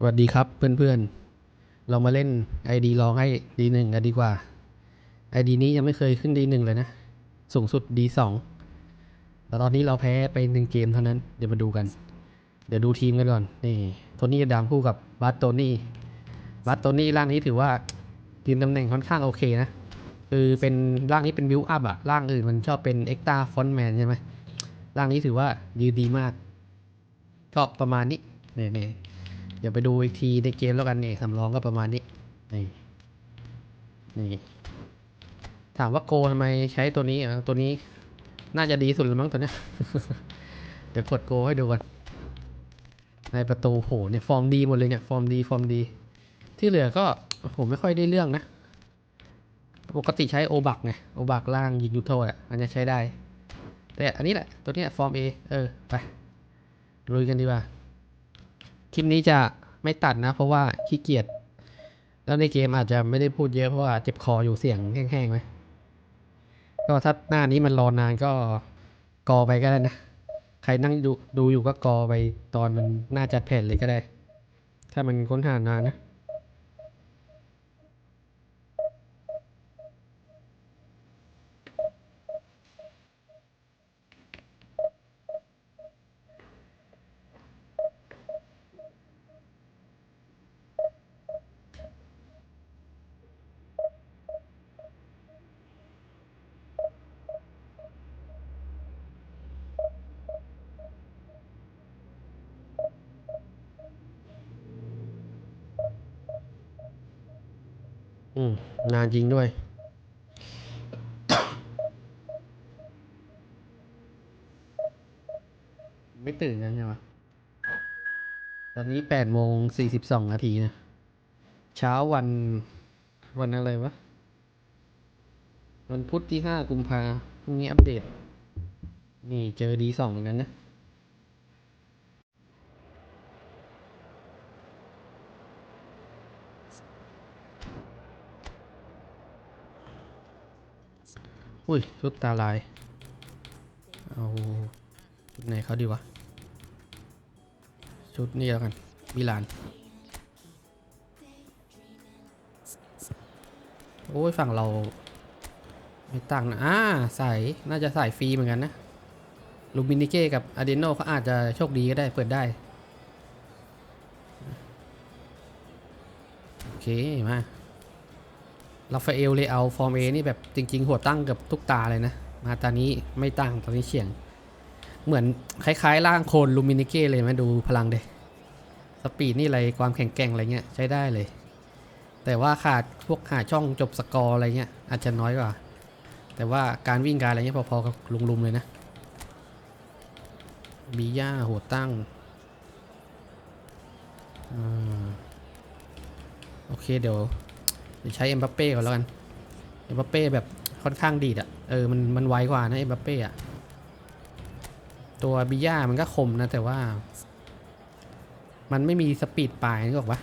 สวัสดีครับเพื่อนๆ เรามาเล่น ID ลองให้ D1 กันดีกว่า ID นี้ยังไม่เคยขึ้น D1 เลยนะ สูงสุด D2 แต่ตอนนี้เราแพ้ไปหนึ่งเกมเท่านั้น เดี๋ยวมาดูกัน เดี๋ยวดูทีมกันก่อน นี่โทนี่ดามคู่กับบัตโตนี่ บัตโตนี่ร่างนี้ถือว่าทีมตำแหน่งค่อนข้างโอเคนะ คือเป็นร่างนี้เป็นบิวอัพอะร่างอื่นมันชอบเป็นเอ็กตาฟอนแมนใช่ไหมร่างนี้ถือว่ายืนดีมากก็ประมาณนี้นี่ เดี๋ยวไปดูอีกทีในเกมแล้วกันนี่สำรองก็ประมาณนี้ นี่ นี่ ถามว่าโกทำไมใช้ตัวนี้อะตัวนี้น่าจะดีสุดแล้วมั้งตัวเนี้ย เดี๋ยวกดโกให้ดูกันในประตูโหเนี่ยฟอร์มดีหมดเลยเนี่ยฟอร์มดีฟอร์มดี ที่เหลือก็ผมไม่ค่อยได้เรื่องนะ ปกติใช้โอบักไงโอบักล่างยิงยูโทษอะอันนี้ใช้ได้ แต่อันนี้แหละ ตัวเนี้ยฟอร์มเอเออ ไปลุยกันดีกว่า คลิปนี้จะไม่ตัดนะ เพราะว่าขี้เกียจ แล้วในเกมอาจจะไม่ได้พูดเยอะเพราะว่าเจ็บคออยู่เสียงแห้งๆไหมก็ถ้าหน้านี้มันรอนานก็กอไปก็ได้นะ ใครนั่งดูดูอยู่ก็กอไปตอนมันหน้าจัดแผ่นเลยก็ได้ ถ้ามันค้นหานานนะ อืม นานจริงด้วย ไม่ตื่นกันใช่ไหมตอนนี้แปดโมงสี่สิบสองนาทีนะ เช้าวันวันอะไรวะ วันพุธที่ห้ากุมภาพรุ่งนี้อัปเดต นี่เจอดีสองเหมือนกันนะ อุ้ยชุดตาลาย เอาชุดไหนเขาดีวะ ชุดนี้แล้วกันมิลาน โอ้ยฝั่งเรา ไม่ต่างนะอ่าใส่น่าจะใส่ฟรีเหมือนกันนะ ลูมินิเก้กับอาเดโนเขาอาจจะโชคดีก็ได้เปิดได้ โอเค มา ลาฟาเอลเลเอาฟอร์มเอนี่แบบจริง ๆ หัวตั้งกับทุกตาเลยนะ มาตอนนี้ไม่ตั้งตอนนี้เฉียง เหมือนคล้ายๆ ร่างโคนลูมินิเก้เลยไหมดูพลังเดสปีดนี่อะไรความแข็งแกร่งอะไรเงี้ยใช้ได้เลย แต่ว่าขาดพวกหาช่องจบสกอร์อะไรเงี้ยอาจจะน้อยกว่า แต่ว่าการวิ่งการอะไรเงี้ยพอๆกับลุงๆเลยนะบีย่าหัวตั้งอ่าโอเคเดี๋ยว เดี๋ยวใช้เอ็มบัปเป้ก่อนแล้วกัน เอ็มบัปเป้แบบค่อนข้างดีดอะเออ มันมันไวกว่านะเอ็มบัปเป้อะตัวบิย่ามันก็คมนะแต่ว่า มันไม่มีสปีดปลายนึกออกปะ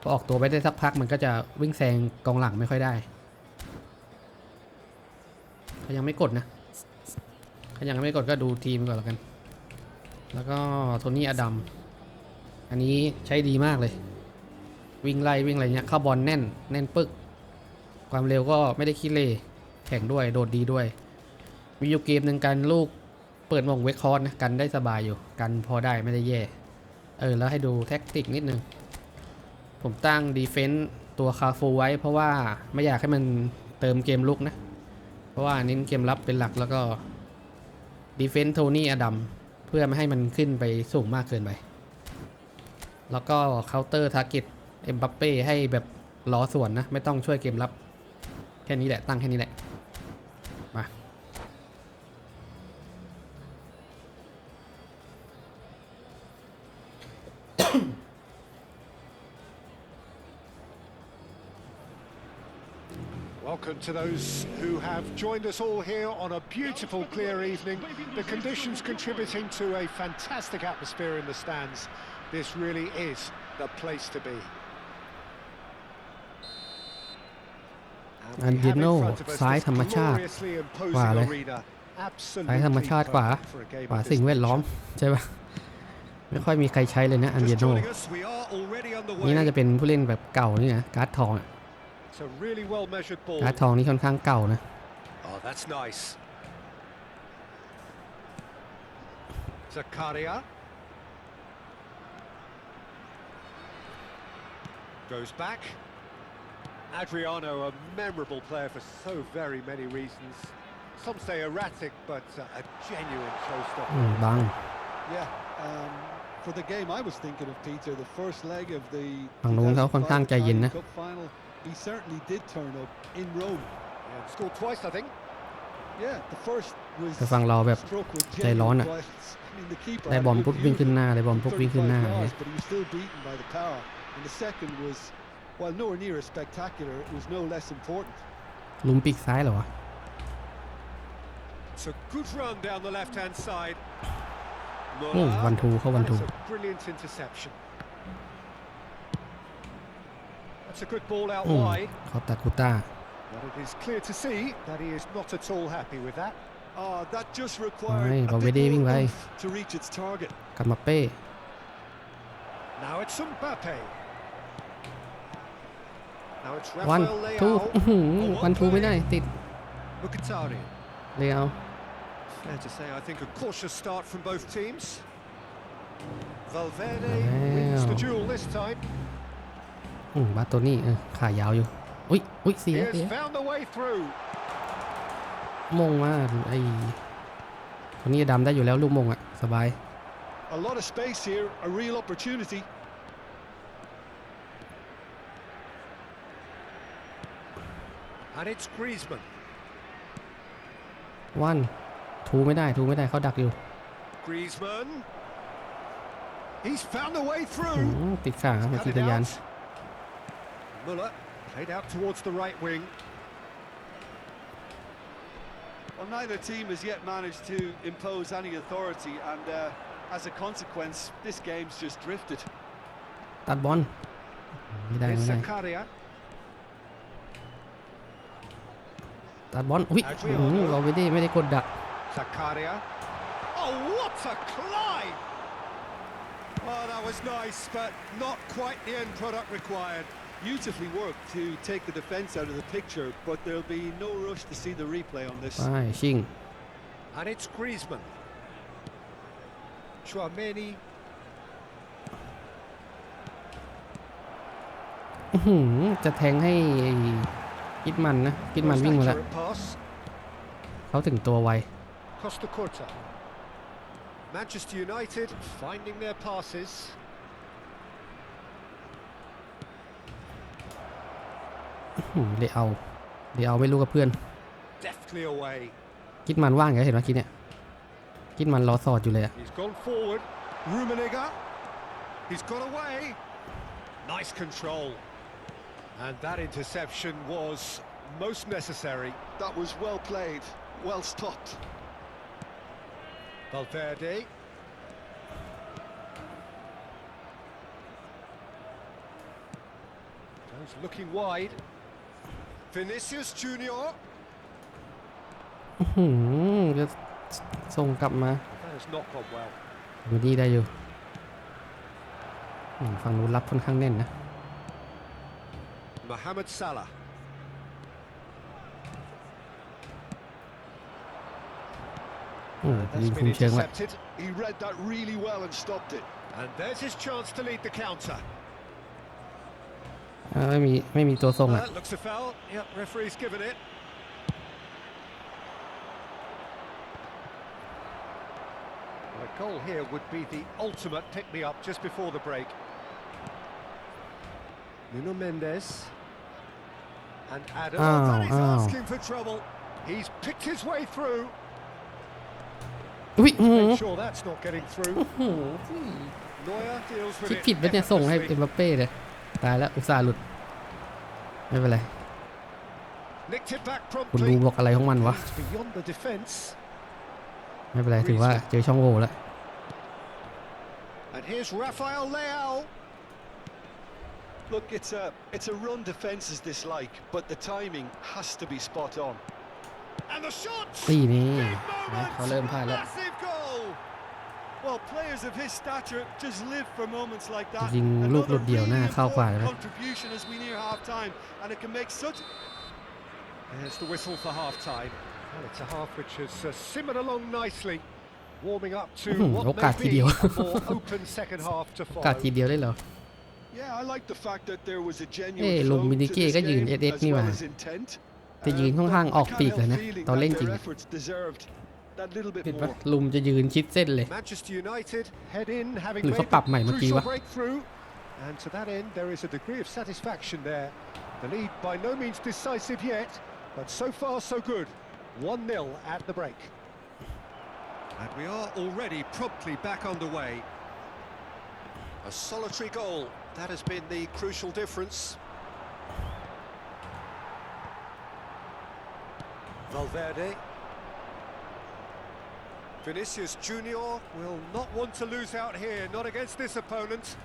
พอออกตัวไปได้สักพักมันก็จะวิ่งแซงกองหลังไม่ค่อยได้เขายังไม่กดนะเขายังไม่กดก็ดูทีมก่อนแล้วกัน แล้วก็โทนี่อดัม อันนี้ใช้ดีมากเลย วิ่งไล่วิ่งอะไรเงี้ยเข้าบอลแน่นแน่นปึก ความเร็วก็ไม่ได้ขี้เล่แข่งด้วยโดดดีด้วย มีอยู่เกมหนึ่งกันลูกเปิดมงเวคคอร์สนะกันได้สบายอยู่กันพอได้ไม่ได้แย่เออแล้วให้ดูแท็กติกนิดนึง ผมตั้งดีเฟนต์ตัวคาฟูไว้ เพราะว่าไม่อยากให้มันเติมเกมลุกนะ เพราะว่าเน้นเกมรับเป็นหลักแล้วก็ดีเฟนต์โทนี่อดัมเพื่อไม่ให้มันขึ้นไปสูงมากเกินไป แล้วก็เคาน์เตอร์ทาร์เก็ต เอ็มบัปเป้ให้แบบล้อส่วนนะ ไม่ต้องช่วยเกมรับ แค่นี้แหละ ตั้งแค่นี้แหละ มา Welcome to those who have joined us all here on a beautiful, clear evening. The conditions contributing to a fantastic atmosphere in the stands. This really is the place to be. And we have in Andino, front of us ซ้าย this ธรรมชาติ gloriously imposing กว่าเลย arena. ซ้ายธรรมชาติกว่า Absolutely perfect for a game กว่า of this สิ่งแวดล้อม ใช่ปะไม่ค่อยมีใครใช้เลยนะอันเดีย Just โน joining us, we are already underway. นี่ away. น่าจะเป็นผู้เล่นแบบเก่านี่นะการ์ดทองอะ It's a really well measured ball. การ์ดทองนี่ค่อนข้างเก่านะ Oh, that's nice. Zakaria. Goes back. Adriano, a memorable player for so very many reasons. Some say erratic, but uh, a genuine อื showstopper. มบัง Yeah, um, for the game I was thinking of, Peter, the first leg of the ฝั่งนู้นเขาค่อนข้างใจเย็นนะ Cup final, he certainly did turn up in Rome. And scored twice, I think. Yeah, the first was แต่ฝั่งเราแบบ struck with ใจร้อน genuine อะ violence. I mean, the keeper ได้ had บอล good ปุ๊บวิ่ง view ขึ้น of ห it น้าได้บอลปุ๊บวิ่งขึ้นห 35 น้า yards, but he was still beaten by the power. And the second was, while nowhere near as spectacular, it was no less important. ลุมปีกซ้ายเหรอวะ It's a good run down the left-hand side. อืม Muller. วันทูเข้าวัน That ทู is a brilliant interception. That's a good ball out อืม wide. เขาตัดกูต้า But it is clear to see that he is not at all happy with that. Oh, that just required Ay, a Valverde bitวิ่ง more ไป oomph to reach its target. กลับมาเป้ Now it's Mbappe. Now it's วัน Rafael ทู Leao. อื้อหือวันทูไม่ได้ติด Mkhitaryan. เลยเอา Fair to say, I think a cautious start from both teams. Valverde Wow. wins the duel this time. อืมบาโตนี่เออขายาวอยู่ อุ้ยอุ้ยเสี He ย has เสีย found the way through. มงมากไอ้คนนี้ดำได้อยู่แล้วลูกมงอะ สบาย A lot of space here, a real opportunity. And it's Griezmann. วันทูไม่ได้ทูไม่ได้เขาดักอยู่ Griezmann. He's found the way อื through. มติดขาครับ Cut ที it ตะยาน out. Muller played out towards the right wing. Well, neither team has yet managed to impose any authority, and uh, as a consequence, this game's just drifted. ตัดบอลไม่ได้ Here's ไม่ได้ Zakaria. ตัดบอลอุ้ย Adriano อืมเราไม่ได้ไม่ได้กดดัก Zakaria. Oh, what a climb! Oh, that was nice, but not quite the end product required. Beautifully worked to take the defence out of the picture, but there'll be no rush to see the replay on this. ไปชิง And it's Griezmann. Chouameni. อื้อหือจะแทงให้ ไอ้กิดมันนะกิดมัน Most วิ่งมาแล้ว accurate pass. เขาถึงตัวไว Costa Curta. Manchester United finding their passes. อืมเดี๋ยวเอาเดี๋ยวเอาไม่รู้กับเพื่อน Deftly away. กิดมันว่างไงเห็นไหมคิดเนี่ยกิดมันรอสอดอยู่เลยอะ He's gone forward. Rummenigge. He's got away. Nice control. And that interception was most necessary. That was well played, well stopped. Valverde. Goes looking wide. Vinicius Junior. อื้อหือจะส่งกลับมา That has not gone well. อยู่นี่ได้อยู่อืมฝั่งนู้นรับค่อนข้างแน่นนะ Mohamed Salah. อืม That's ยิงคุ been มเชิงไว้ intercepted. He read that really well and stopped it. And there's his chance to lead the counter. อ่าไม่มีไม่มีตัวส่ง Uh, อ่ะ that looks a foul. Yep, referee's given it. Well, a goal here would be the ultimate pick-me-up just before the break. Nuno Mendes. And Adam. Oh, that is oh. asking for trouble. He's picked his way through. อุ้ยอื้อหือ Make sure that's not getting through. อื้อหือ Neuer deals คิ with ด it. ผิดไปเนี่ยส่งให้เอ็ effortlessly. มบัปเป้เลยตายแล้วอุตส่าห์หลุด ไม่เป็นไร Nicked it back คุณดู promptly. บอกอะไรของมันวะ It's beyond the defence. ไม่เป็นไร ถือว่าเจอช่องโหว่แล้ว Look, it's a it's a run defences dislike, but the timing has to be spot on. And the shot! ตีนี่ Big นะ moment! เขาเริ่มพลาดแล้ว Massive goal! Well, players of his stature just live for moments like that. ยิงลูกหลุดเดี่ยวหน้า Another เข้ากว่า really นะ important contribution as we near half time, and it can make such There's the whistle for half-time. Well, it's a half which has uh, simmered along nicely, warming up to อื้อหือ what โอกาส may ที be เดียว a more open second half to โอกาส follow. ทีเดียวได้เหรอ เอ้ genuine ลุง flow มินิ to เก้ this ก็ยืน game เอสเอส as นี่ห well ว่า as intent. จะยืน Um, ค่อนข้าง but ออก I can't ปีกเลย help นะ feeling ตอนเล่น that จริ their ง efforts deserved that little bit เห็นปะ more. ลุมจะยืนชิดเส้นเลย Manchester United head in, having หรือ made เขาปรับใหม่ the เมื่อกี้ crucial วะ breakthrough. And to that end, there is a degree of satisfaction there. The lead by no means decisive yet, but so far so good. 1-0 at the break. And we are already promptly back underway. A solitary goal, that has been the crucial difference. Valverde. Vinicius Junior will not want to lose out here, not against this opponent.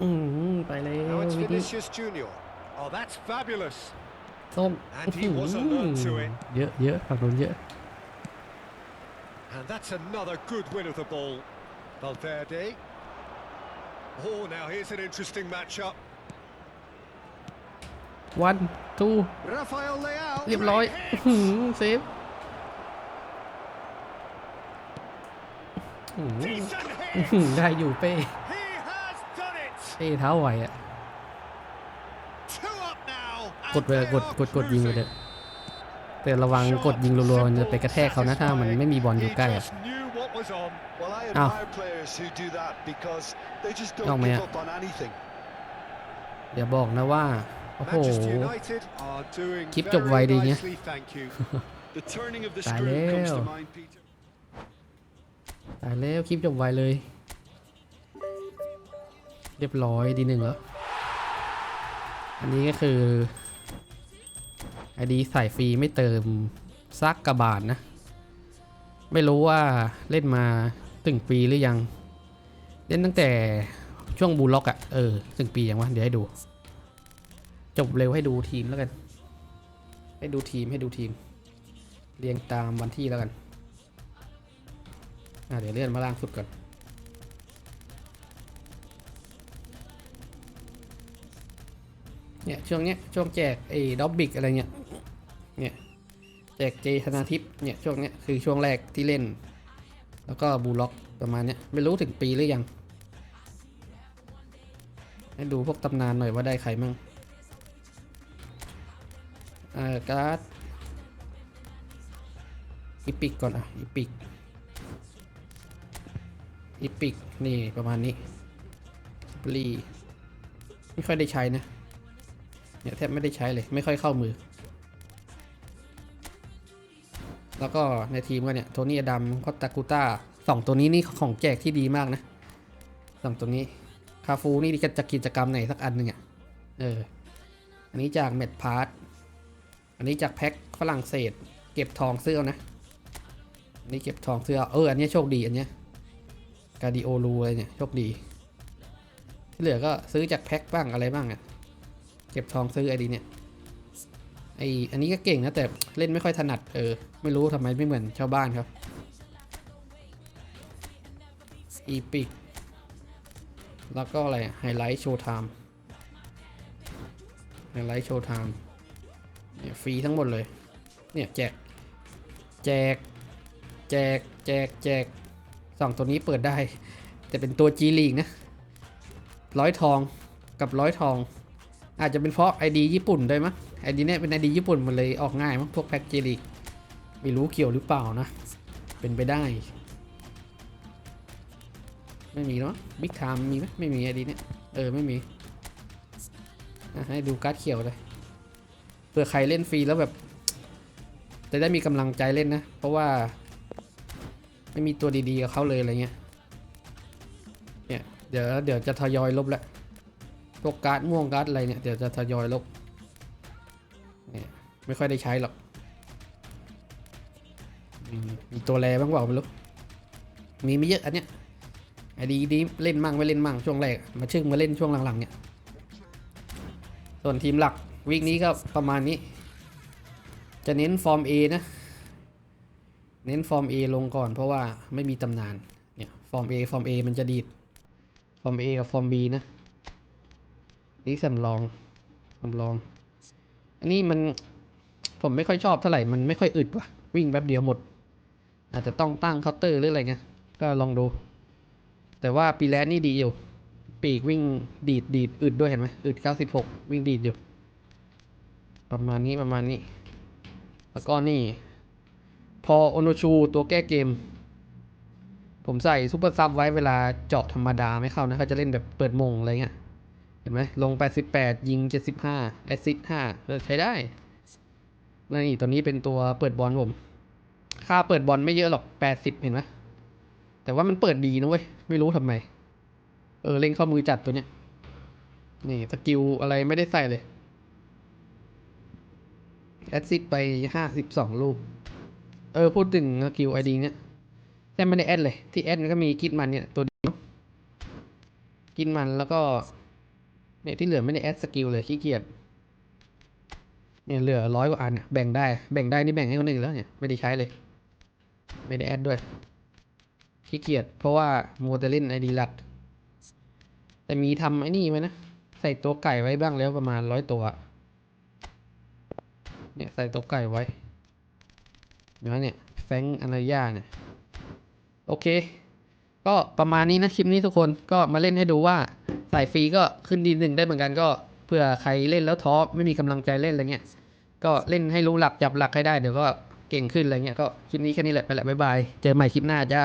Now it's Vinicius Junior. Oh, that's fabulous. Tom. And he was alert to it. Yeah, yeah, pardon, yeah. And that's another good win of the ball. Valverde. Oh, now here's an interesting matchup. วันทู Rafael Leao. เรียบร้อย great อื้อ hit. หือเซฟอื้อหือ Decent อื้อหือ hit. ได้อยู่เป้ He has done it. เป้เท้าไหวอะ Two up now. กดไปกดกดกดยิงไปเถอะแต่ระวังกดยิงรัวๆมันจะไปกระแทกเขานะถ้ามันไม่มีบอลอยู่ใกล้ He อะ just knew what was on. Well, I Ow. admire players who do that because they just Oh, don't man. give up on anything. เดี๋ยวบอกนะว่า โอ้โห Manchester United are doing คลิปจบไว very ดีเนี่ย nicely, thank you. The turning of the Tài screw comes to leo. mind, Peter. ตายแล้วคลิปจบไวเลย เรียบร้อยดีหนึ่งแล้ว อันนี้ก็คือไอดีใส่ฟรีไม่เติมซักกระบาทนะ ไม่รู้ว่าเล่นมา ถึงปีหรือยัง เล่นตั้งแต่ช่วงบูลล็อกอะ่ะ เออ ถึงปียังวะ เดี๋ยวให้ดู จบเร็วให้ดูทีมแล้วกัน ให้ดูทีมให้ดูทีม เรียงตามวันที่แล้วกัน อะเดี๋ยวเลื่อนมาล่างสุดก่อนเนี่ยช่วงเนี้ยช่วงแจกไอ้ด็อบบิกอะไรเงี้ยเนี่ยแจกเจธนาทิพย์เนี่ยช่วงเนี้ยคือช่วงแรกที่เล่น แล้วก็บูล็อกประมาณนี้ไม่รู้ถึงปีหรือยัง ให้ดูพวกตำนานหน่อยว่าได้ใครมั่งเอ่อการ์ดอีพิกก่อนอะอีพิกอีพิกนี่ประมาณนี้บลีไม่ค่อยได้ใช้นะเนี่ยแทบไม่ได้ใช้เลย ไม่ค่อยเข้ามือ แล้วก็ในทีมก็เนี่ยโทนี่อดัมคอตตากูต้าสองตัวนี้นี่ของแจกที่ดีมากนะสองตัวนี้ คาฟูนี่จะกิจกรรมไหนสักอันหนึ่งอะ่ะเออ อันนี้จากเม็ดพาร์ตอันนี้จากแพ็คฝรั่งเศส เก็บทองเสื้อนะอันนี้เก็บทองเสื้อเอออันนี้โชคดีอันเนี้ยการดิโอรูอะไรเนี่ยโชคดีที่เหลือก็ซื้อจากแพ็คบ้างอะไรบ้างอะ่ะเก็บทองซื้อไอดีเนี่ย ไออันนี้ก็เก่งนะแต่เล่นไม่ค่อยถนัดเออ ไม่รู้ทำไมไม่เหมือนชาวบ้านครับอีพิกแล้วก็อะไรไฮไลท์โชว์ไทม์ไฮไลท์โชว์ไทม์เนี่ยฟรีทั้งหมดเลย เนี่ยแจก แจก แจก แจก แจกสองตัวนี้เปิดได้ แต่เป็นตัว G League นะ ร้อยทองกับร้อยทอง อาจจะเป็นเพราะ ID ญี่ปุ่นได้วย มั้ง ID เนี่ยเป็น ID ญี่ปุ่นมันเลยออกง่ายมั้งพวกแพ็ก G League ไม่รู้เกี่ยวหรือเปล่านะ เป็นไปได้ ไม่มีเนาะบิ๊กไทม์มีไหมไม่มี ID เนี่ยเออ ไม่มีให้ดูการ์ดเขียวเลยเผื่อใครเล่นฟรีแล้วแบบ จะได้มีกำลังใจเล่นนะ เพราะว่า ไม่มีตัวดีๆกับเขาเลยอะไรเงี้ยเนี่ยเดี๋ยวเดี๋ยวจะทยอยลบแล้วพวกการ์ดม่วงการ์ดอะไรเนี่ยเดี๋ยวจะทยอยลบ ไม่ค่อยได้ใช้หรอก มีตัวแรบ้างเปล่าไม่รู้มีไม่เยอะอันเนี้ยไอดีดีเล่นมั่งไม่เล่นมั่งช่วงแรกมาชึ่งมาเล่นช่วงหลังๆเนี่ยส่วนทีมหลักวีคนี้ก็ประมาณนี้ จะเน้นฟอร์ม A นะ เน้นฟอร์ม A ลงก่อนเพราะว่าไม่มีตำนานเนี่ยฟอร์ม A ฟอร์ม A มันจะดีดฟอร์ม A กับฟอร์ม B นะนี่สำรองสำรอง อันนี้มัน ผมไม่ค่อยชอบเท่าไหร่ มันไม่ค่อยอึดว่ะ วิ่งแป๊บเดียวหมด อาจจะต้องตั้งเคาน์เตอร์หรืออะไรเงี้ย ก็ลองดู แต่ว่าปีแรกนี่ดีอยู่ ปีกวิ่งดีดดีดอึดด้วยเห็นไหมอึด 96 วิ่งดีดอยู่ ประมาณนี้ประมาณนี้ แล้วก็นี่ พอโอโนชูตัวแก้เกม ผมใส่ซูเปอร์ซับไว้เวลาเจาะธรรมดาไม่เข้านะเขาจะเล่นแบบเปิดมงอะไรเงี้ยเห็นไหมลง 88 ยิง 75 แอสซิสต์5เออใช้ได้ นี่ตัวนี้เป็นตัวเปิดบอลผม ค่าเปิดบอลไม่เยอะหรอก80เห็นไหมแต่ว่ามันเปิดดีนะเว้ย ไม่รู้ทำไม เออเล่นข้ามือจัดตัวเนี้ย นี่สกิลอะไรไม่ได้ใส่เลย แอดซิดไปห้าสิบสองลูก เออพูดถึงสกิลไอดีเนี้ยแต่ไม่ได้แอดเลย ที่แอดก็มีกิดมันเนี่ยตัวเดียวกินมันแล้วก็เนี่ยที่เหลือไม่ได้แอดสกิลเลยขี้เกียจ เนี่ยเหลือร้อยกว่าอันแบ่งได้แบ่งได้นี่แบ่งให้คนอื่นแล้วเนี่ยไม่ได้ใช้เลย ไม่ได้แอดด้วยขี้เกียจเพราะว่าโมเตเล่นไอดีลักแต่มีทำไอ้นี่ไว้นะ ใส่ตัวไก่ไว้บ้างแล้วประมาณร้อยตัว เนี่ยใส่ตัวไก่ไว้เดี๋ยวเนี่ยแฟงอนาญาเนี่ย โอเค ก็ประมาณนี้นะคลิปนี้ทุกคนก็มาเล่นให้ดูว่า ใสายฟรีก็ขึ้นดีหนึ่งได้เหมือนกันก็ เพื่อใครเล่นแล้วท้อไม่มีกำลังใจเล่นอะไรเงี้ย ก็เล่นให้รู้หลักจับหลักให้ได้เดี๋ยวก็เก่งขึ้นอะไรเงี้ยก็คลิปนี้แค่นี้แหละไปแหละบ๊ายบายเจอใหม่คลิปหน้าจ้า